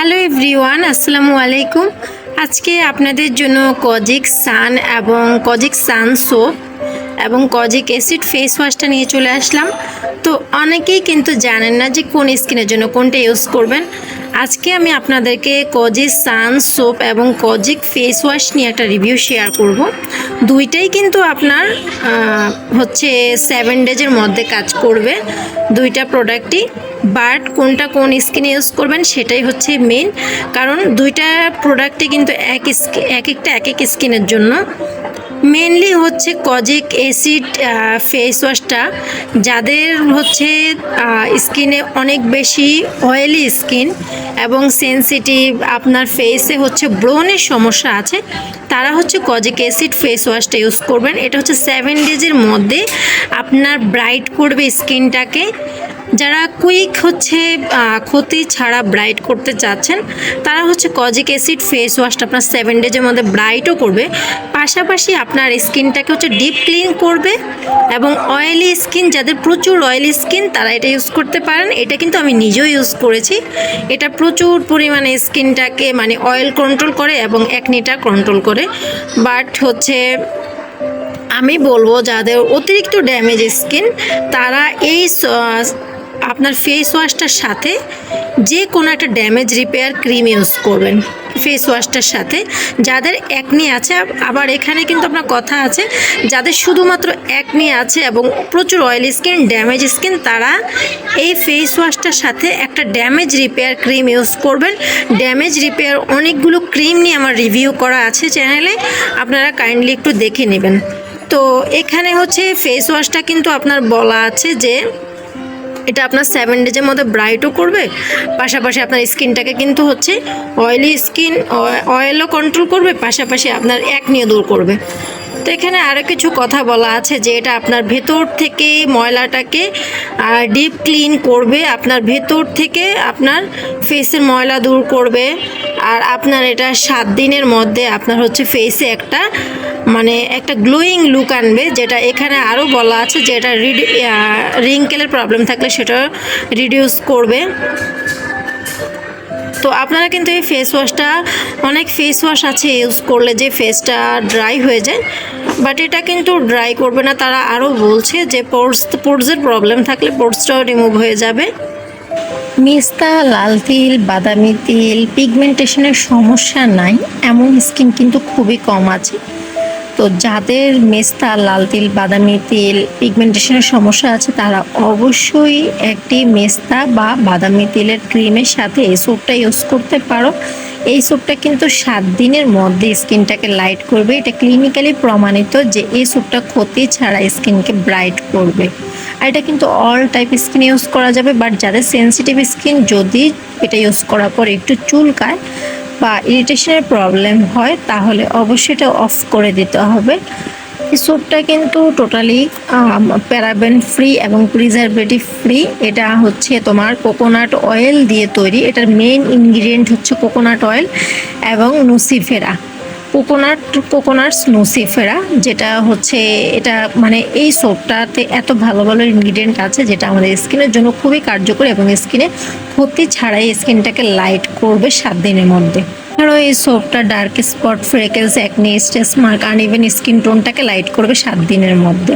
Hello everyone, আসসালামু আলাইকুম। আজকে আপনাদের জন্য কজিক সান এবং কজিক সান সোপ এবং কজিক অ্যাসিড ফেস ওয়াশটা নিয়ে চলে আসলাম। তো অনেকেই কিন্তু জানেন না যে কোন স্কিনের জন্য কোনটা ইউজ করবেন। আজকে আমি আপনাদেরকে কজিক সান সোপ এবং কজিক ফেস ওয়াশ নিয়ে একটা রিভিউ শেয়ার করব। দুইটাই কিন্তু আপনার হচ্ছে সেভেন ডেজের মধ্যে কাজ করবে। দুইটা প্রোডাক্টই বাট কোনটা কোন স্কিনে ইউজ করবেন সেটাই হচ্ছে মেন কারণ দুইটা প্রোডাক্টই কিন্তু এক এক একটা, এক এক স্কিনের জন্য। মেনলি হচ্ছে কজিক অ্যাসিড ফেস ওয়াশটা যাদের হচ্ছে স্কিনে অনেক বেশি অয়েলি স্কিন এবং সেনসিটিভ আপনার ফেসে হচ্ছে ব্রনের সমস্যা আছে, তারা হচ্ছে কজিক অ্যাসিড ফেস ওয়াশটা ইউজ করবেন। এটা হচ্ছে সেভেন ডেজের মধ্যে আপনার ব্রাইট করবে স্কিনটাকে যারা কুইক হচ্ছে ক্ষতি ছাড়া ব্রাইট করতে চাচ্ছেন, তারা হচ্ছে কজিক অ্যাসিড ফেস ওয়াশটা আপনার সেভেন ডেজের মধ্যে ব্রাইটও করবে। পাশাপাশি আপনার স্কিনটাকে হচ্ছে ডিপ ক্লিন করবে এবং অয়েলি স্কিন, যাদের প্রচুর অয়েলি স্কিন, তারা এটা ইউজ করতে পারেন। এটা কিন্তু আমি নিজেও ইউজ করেছি। এটা প্রচুর পরিমাণে স্কিনটাকে মানে অয়েল কন্ট্রোল করে এবং একনিটা কন্ট্রোল করে। বাট হচ্ছে আমি বলব, যাদের অতিরিক্ত ড্যামেজ স্কিন, তারা এই আপনার ফেস ওয়াশটার সাথে যে কোনো একটা ড্যামেজ রিপেয়ার ক্রিম ইউজ করবেন। ফেস ওয়াশটার সাথে। যাদের একনি আছে আবার এখানে কিন্তু আপনার কথা আছে, যাদের শুধুমাত্র একনি আছে এবং প্রচুর অয়েলি স্কিন ড্যামেজ স্কিন তারা এই ফেস ওয়াশটার সাথে একটা ড্যামেজ রিপেয়ার ক্রিম ইউজ করবেন। ড্যামেজ রিপেয়ার অনেকগুলো ক্রিম নিয়ে আমার রিভিউ করা আছে চ্যানেলে আপনারা কাইন্ডলি একটু দেখে নেবেন। তো এখানে হচ্ছে ফেস ওয়াশটা কিন্তু আপনার বলা আছে যে এটা আপনার সেভেন ডেজের মধ্যে ব্রাইটও করবে, পাশাপাশি আপনার স্কিনটাকে কিন্তু হচ্ছে অয়েলি স্কিন অয়েলও কন্ট্রোল করবে, পাশাপাশি আপনার এক নিয়ে দূর করবে। তো এখানে আরও কিছু কথা বলা আছে যে এটা আপনার ভেতর থেকে ময়লাটাকে ডিপ ক্লিন করবে, আপনার ভেতর থেকে আপনার ফেসের ময়লা দূর করবে, আর আপনার এটা সাত দিনের মধ্যে আপনার হচ্ছে ফেসে একটা মানে একটা গ্লোয়িং লুক আনবে, যেটা এখানে আরও বলা আছে যে এটা রিঙ্কেলের প্রবলেম থাকলে সেটা রিডিউস করবে। তো আপনারা কিন্তু এই ফেস ওয়াশটা অনেক ফেস ওয়াশ আছে ইউজ করলে যে ফেসটা ড্রাই হয়ে যায় বাট এটা কিন্তু ড্রাই করবে না। তারা আরও বলছে যে পোর্স পোর্সের প্রবলেম থাকলে পোর্সটাও রিমুভ হয়ে যাবে। মেস্তা, লাল তিল, বাদামি তিল পিগমেন্টেশনের সমস্যা নাই, এমন স্কিন কিন্তু খুবই কম আছে। তো যাদের মেস্তা, লাল তিল, বাদামি তিল পিগমেন্টেশনের সমস্যা আছে, তারা অবশ্যই একটি মেস্তা বা বাদামি তিলের ক্রিমের সাথে এই সোপটা ইউজ করতে পারো। এই সোপটা কিন্তু সাত দিনের মধ্যে স্কিনটাকে লাইট করবে। এটা ক্লিনিক্যালি প্রমাণিত যে এই সোপটা ক্ষতি ছাড়া স্কিনকে ব্রাইট করবে। আর এটা কিন্তু অল টাইপ স্কিন ইউজ করা যাবে বাট যাদের সেনসিটিভ স্কিন যদি এটা ইউজ করার পর একটু চুলকায় বা ইরিটেশনের প্রবলেম হয়, তাহলে অবশ্যই এটা অফ করে দিতে হবে। স্যুপটা কিন্তু টোটালি প্যারাবেন ফ্রি এবং প্রিজারভেটিভ ফ্রি এটা হচ্ছে তোমার কোকোনাট অয়েল দিয়ে তৈরি। এটার মেইন ইনগ্রিডিয়েন্ট হচ্ছে কোকোনাট অয়েল এবং নুসিফেরা কোকোনাট, কোকোনাটস নোসিফেরা, যেটা হচ্ছে এটা মানে এই সোপটাতে এত ভালো ভালো ইনগ্রিডিয়েন্ট আছে, যেটা আমাদের স্কিনের জন্য খুবই কার্যকর এবং স্কিনে ক্ষতি ছাড়াই স্কিনটাকে লাইট করবে সাত দিনের মধ্যে। আরও এই সোপটা dark spot freckles acne stress mark uneven skin টোনটাকে লাইট করবে সাত দিনের মধ্যে।